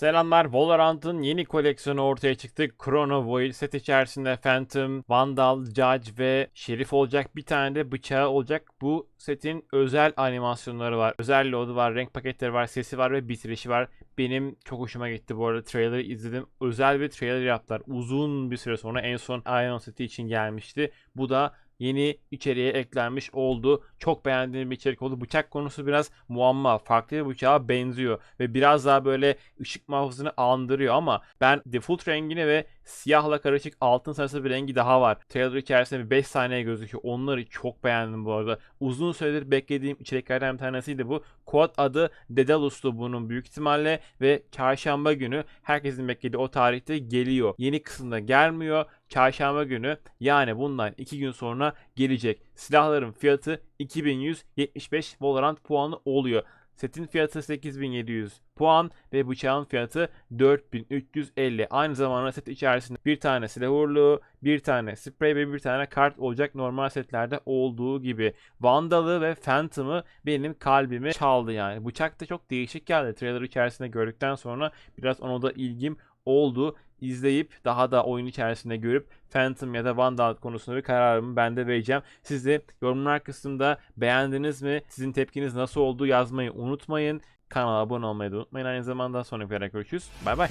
Selamlar. Valorant'ın yeni koleksiyonu ortaya çıktı. Chrono Void set içerisinde Phantom, Vandal, Judge ve Şerif olacak. Bir tane de bıçağı olacak. Bu setin özel animasyonları var. Özel loadu var, renk paketleri var, sesi var ve bitirişi var. Benim çok hoşuma gitti bu arada. Trailer'ı izledim. Özel bir trailer yaptılar. Uzun bir süre sonra en son Ion seti için gelmişti. Bu da yeni içeriğe eklenmiş oldu. Çok beğendiğim bir içerik oldu. Bıçak konusu biraz muamma. Farklı bir bıçağa benziyor. Ve biraz daha böyle ışık muhafızını andırıyor ama ben default rengini ve siyahla karışık altın sarısı bir rengi daha var. Trailer içerisinde bir 5 saniye gözüküyor. Onları çok beğendim bu arada. Uzun süredir beklediğim içeriklerden bir tanesiydi bu. Quad adı Daedalus'tu bunun büyük ihtimalle ve çarşamba günü herkesin beklediği o tarihte geliyor. Yeni kısımda gelmiyor. Çarşamba günü yani bundan 2 gün sonra gelecek. Silahların fiyatı 2175 Valorant puanı oluyor. Setin fiyatı 8700 puan ve bıçağın fiyatı 4350. Aynı zamanda set içerisinde bir tane silah uğurluğu, bir tane sprey ve bir tane kart olacak normal setlerde olduğu gibi. Vandal'ı ve Phantom'ı benim kalbimi çaldı yani. Bıçak da çok değişik geldi. Trailer içerisinde gördükten sonra biraz ona da ilgim oldu. İzleyip daha da oyun içerisinde görüp Phantom ya da Vandal konusunda bir kararımı ben de vereceğim. Siz de yorumlar kısmında beğendiniz mi? Sizin tepkiniz nasıl oldu yazmayı unutmayın. Kanala abone olmayı da unutmayın. Aynı zamanda sonraki videoda görüşürüz. Bay bay.